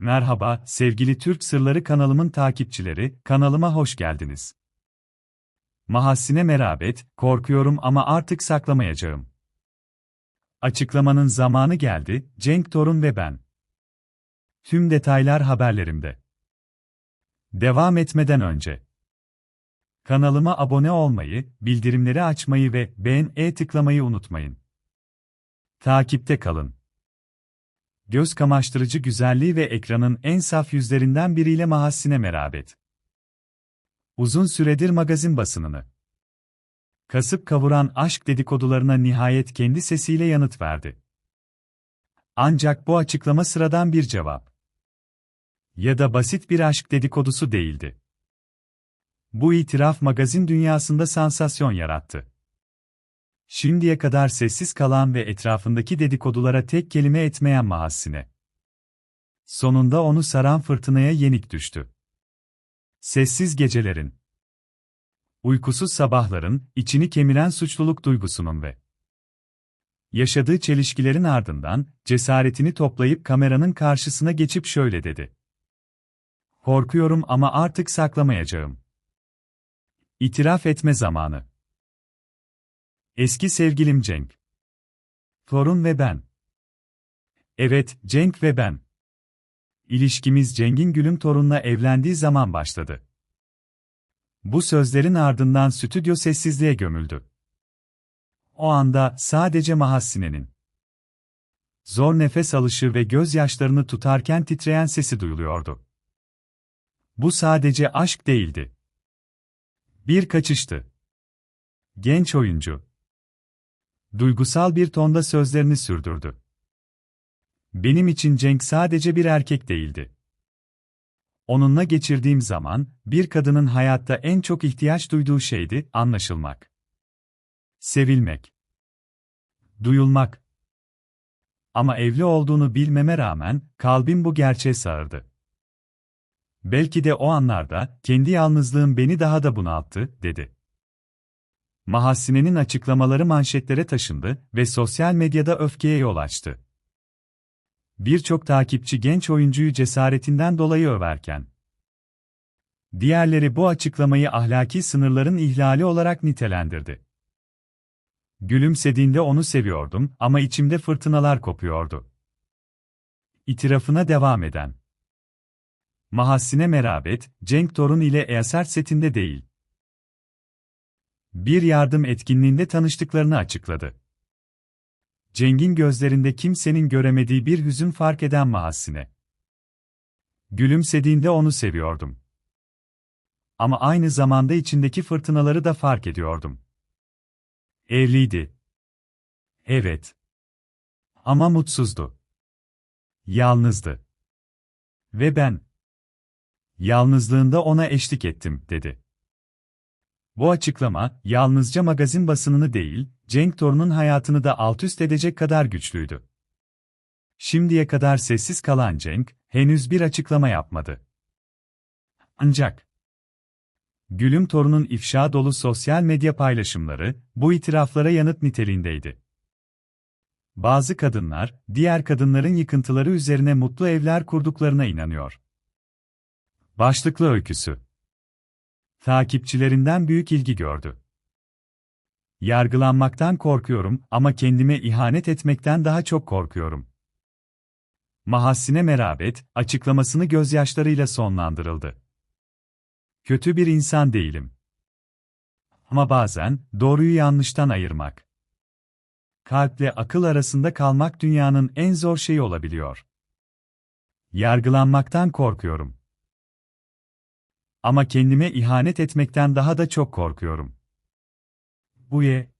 Merhaba, sevgili Türk Sırları kanalımın takipçileri, kanalıma hoş geldiniz. Mahassine merabet, korkuyorum ama artık saklamayacağım. Açıklamanın zamanı geldi, Cenk Torun ve ben. Tüm detaylar haberlerimde. Devam etmeden önce. Kanalıma abone olmayı, bildirimleri açmayı ve beğen-e tıklamayı unutmayın. Takipte kalın. Göz kamaştırıcı güzelliği ve ekranın en saf yüzlerinden biriyle Mahassine merabet. Uzun süredir magazin basınını kasıp kavuran aşk dedikodularına nihayet kendi sesiyle yanıt verdi. Ancak bu açıklama sıradan bir cevap. Ya da basit bir aşk dedikodusu değildi. Bu itiraf magazin dünyasında sansasyon yarattı. Şimdiye kadar sessiz kalan ve etrafındaki dedikodulara tek kelime etmeyen Mahassine. Sonunda onu saran fırtınaya yenik düştü. Sessiz gecelerin, uykusuz sabahların, içini kemiren suçluluk duygusunun ve yaşadığı çelişkilerin ardından, cesaretini toplayıp kameranın karşısına geçip şöyle dedi. Korkuyorum ama artık saklamayacağım. İtiraf etme zamanı. Eski sevgilim Cenk. Torun ve ben. Evet, Cenk ve ben. İlişkimiz Cenk'in Gülüm Torun'la evlendiği zaman başladı. Bu sözlerin ardından stüdyo sessizliğe gömüldü. O anda sadece Mahassine'nin zor nefes alışı ve gözyaşlarını tutarken titreyen sesi duyuluyordu. Bu sadece aşk değildi. Bir kaçıştı. Genç oyuncu duygusal bir tonda sözlerini sürdürdü. Benim için Cenk sadece bir erkek değildi. Onunla geçirdiğim zaman, bir kadının hayatta en çok ihtiyaç duyduğu şeydi, anlaşılmak. Sevilmek. Duyulmak. Ama evli olduğunu bilmeme rağmen, kalbim bu gerçeğe sağırdı. Belki de o anlarda, kendi yalnızlığım beni daha da bunalttı, dedi. Mahassine'nin açıklamaları manşetlere taşındı ve sosyal medyada öfkeye yol açtı. Birçok takipçi genç oyuncuyu cesaretinden dolayı överken, diğerleri bu açıklamayı ahlaki sınırların ihlali olarak nitelendirdi. Gülümsediğinde onu seviyordum ama içimde fırtınalar kopuyordu. İtirafına devam eden Mahassine merabet, Cenk Torun ile Eser setinde değil, bir yardım etkinliğinde tanıştıklarını açıkladı. Ceng'in gözlerinde kimsenin göremediği bir hüzün fark eden Mahassine. Gülümsediğinde onu seviyordum. Ama aynı zamanda içindeki fırtınaları da fark ediyordum. Evliydi. Evet. Ama mutsuzdu. Yalnızdı. Ve ben. Yalnızlığında ona eşlik ettim, dedi. Bu açıklama, yalnızca magazin basınını değil, Cenk Torun'un hayatını da altüst edecek kadar güçlüydü. Şimdiye kadar sessiz kalan Cenk, henüz bir açıklama yapmadı. Ancak, Gülüm Torun'un ifşa dolu sosyal medya paylaşımları, bu itiraflara yanıt niteliğindeydi. Bazı kadınlar, diğer kadınların yıkıntıları üzerine mutlu evler kurduklarına inanıyor. Başlıklı öyküsü takipçilerinden büyük ilgi gördü. Yargılanmaktan korkuyorum ama kendime ihanet etmekten daha çok korkuyorum. Mahassine merabet, açıklamasını gözyaşlarıyla sonlandırıldı. Kötü bir insan değilim. Ama bazen, doğruyu yanlıştan ayırmak. Kalple akıl arasında kalmak dünyanın en zor şeyi olabiliyor. Yargılanmaktan korkuyorum. Ama kendime ihanet etmekten daha da çok korkuyorum. Bu ye,